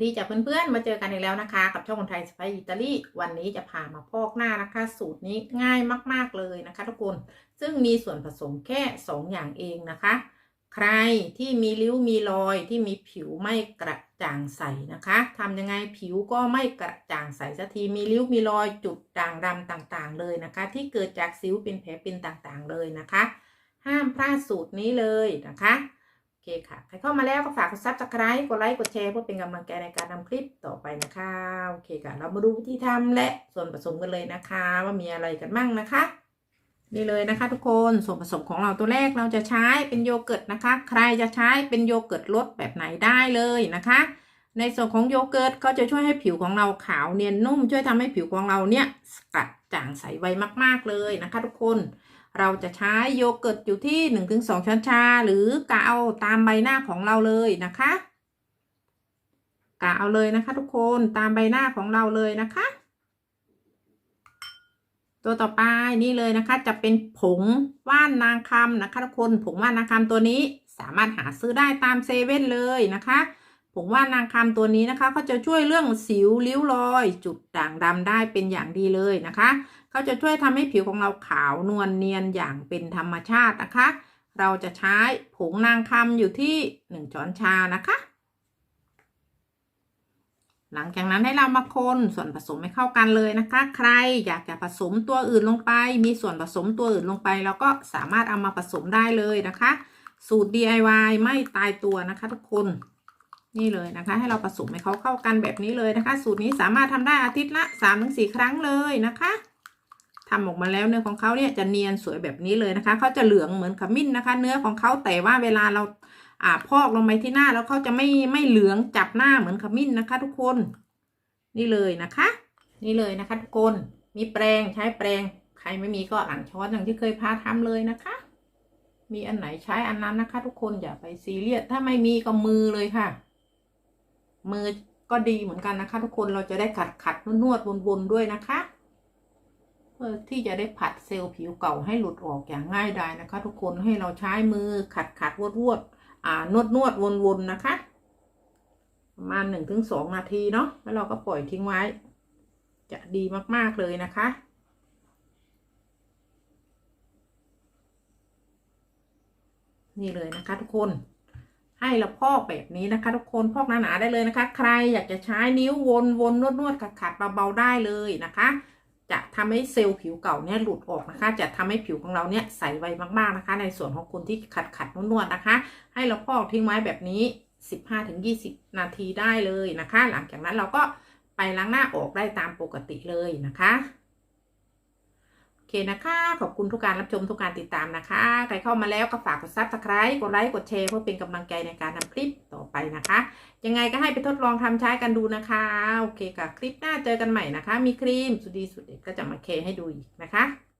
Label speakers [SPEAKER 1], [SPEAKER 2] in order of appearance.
[SPEAKER 1] ดีจ้ะเพื่อนๆ มาเจอกันอีกแล้วนะคะ กับช่องคนไทยสไปอิตาลีวันนี้จะพามาพอกหน้านะคะ สูตรนี้ง่ายมากๆเลยนะคะ ทุกคนซึ่งมีส่วนผสมแค่ 2 อย่างเองนะคะ ใครที่มีริ้วมีรอยที่มีผิวไม่กระจ่างใสนะคะทำยังไงผิวก็ไม่กระจ่างใสสักทีมีริ้วมีรอยจุดด่างดำต่างๆ เลยนะคะ ที่เกิดจากสิวเป็นแผลเป็นต่างๆเลยนะคะ ห้ามพลาดสูตรนี้เลยนะคะ คค่ะ ใครเข้ามาแล้วก็ฝากกดซับสไคร b e กดไลค์ กดแชร์เพื่อเป็นกำลังใจในการทำคลิปต่อไปนะคะ โอเคค่ะ เรามาดูวิธีทำและส่วนผสมกันเลยนะคะ ว่ามีอะไรกันบ้างนะคะ นี่เลยนะคะ ทุกคน ส่วนผสมของเราตัวแรกเราจะใช้เป็นโยเกิร์ตนะคะ ใครจะใช้เป็นโยเกิร์ตรสแบบไหนได้เลยนะคะ ในส่วนของโยเกิร์ตก็จะช่วยให้ผิวของเราขาวเนียนนุ่ม ช่วยทำให้ผิวของเราเนี่ยกระจ่างใสไวมาก ๆเลยนะคะ ทุกคน เราจะใช้โยเกิร์ตอยู่ที่ 1-2 ช้อนชา หรือกะเอาตามใบหน้าของเราเลยนะคะกะเอาเลยนะคะ ทุกคนตามใบหน้าของเราเลยนะคะ ตัวต่อไปนี่เลยนะคะ จะเป็นผงว่านนางคำนะคะ ทุกคนผงว่านนางคำตัวนี้สามารถหาซื้อได้ตามเซเว่นเลยนะคะ ผงว่านางคำตัวนี้นะคะเขาจะช่วยเรื่องสิวริ้วรอย จุดด่างดำได้เป็นอย่างดีเลยนะคะเขาจะช่วยทำให้ผิวของเราขาวนวลเนียนอย่างเป็นธรรมชาตินะคะ เราจะใช้ผงนางคำอยู่ที่หนึ่งช้อนชานะคะ หลังจากนั้นให้เรามาคนส่วนผสมให้เข้ากันเลยนะคะ ใครอยากจะผสมตัวอื่นลงไป มีส่วนผสมตัวอื่นลงไปเราก็สามารถเอามาผสมได้เลยนะคะ สูตร DIY ไม่ตายตัวนะคะทุกคน นี่เลยนะคะ ให้เราผสมให้เขาเข้ากันแบบนี้เลยนะคะ สูตรนี้สามารถทำได้อาทิตย์ละ3-4ครั้งเลยนะคะทำออกมาแล้วเนื้อของเขาเนี่ยจะเนียนสวยแบบนี้เลยนะคะเขาจะเหลืองเหมือนขมิ้นนะคะ เนื้อของเขาแต่ว่าเวลาเราอ่าพอกลงไปที่หน้าแล้วเขาจะไม่ไม่เหลืองจับหน้าเหมือนขมิ้นนะคะ ทุกคน นี่เลยนะคะ นี่เลยนะคะ ทุกคนมีแปรงใช้แปรงใครไม่มีก็หลังช้อนอย่างที่เคยพาทำเลยนะคะ มีอันไหนใช้อันนั้นนะคะ ทุกคนอย่าไปซีเรียสถ้าไม่มีก็มือเลยค่ะ มือก็ดีเหมือนกันนะคะ ทุกคนเราจะได้ขัดขัดนวดวนๆด้วยนะคะเพื่อที่จะได้ผัดเซลล์ผิวเก่าให้หลุดออกอย่างง่ายดายนะคะ ทุกคนให้เราใช้มือขัดขัดวดวดอ่านวดนวดวนวนๆนะคะประมาณหนึ่งถึงสองนาทีเนาะแล้วเราก็ปล่อยทิ้งไว้ จะดีมากๆเลยนะคะนี่เลยนะคะทุกคน ให้เราพอกแบบนี้นะคะ ทุกคนพอกหนาๆได้เลยนะคะ ใครอยากจะใช้นิ้ววนวนนวดนวดขัดขัดๆเบาๆได้เลยนะคะ จะทำให้เซลล์ผิวเก่าเนี่ยหลุดออกนะคะ จะทำให้ผิวของเราเนี่ยใสไวมากๆนะคะ ในส่วนของคนที่ขัดขัดๆนวดๆนะคะ ให้เราพอกทิ้งไว้แบบนี้ 15-20 นาทีได้เลยนะคะ หลังจากนั้นเราก็ไปล้างหน้าออกได้ตามปกติเลยนะคะ โอเคนะคะ ขอบคุณทุกการรับชมทุกการติดตามนะคะ ใครเข้ามาแล้วก็ฝากกดซับสไครต์กดไลค์กดแชร์เพื่อเป็นกำลังใจในการทำคลิปต่อไปนะคะ ยังไงก็ให้ไปทดลองทำใช้กันดูนะคะ โอเคค่ะ คลิปหน้าเจอกันใหม่นะคะ มีครีมสุดดีสุดเด็ดก็จะมาเคให้ดูอีกนะคะ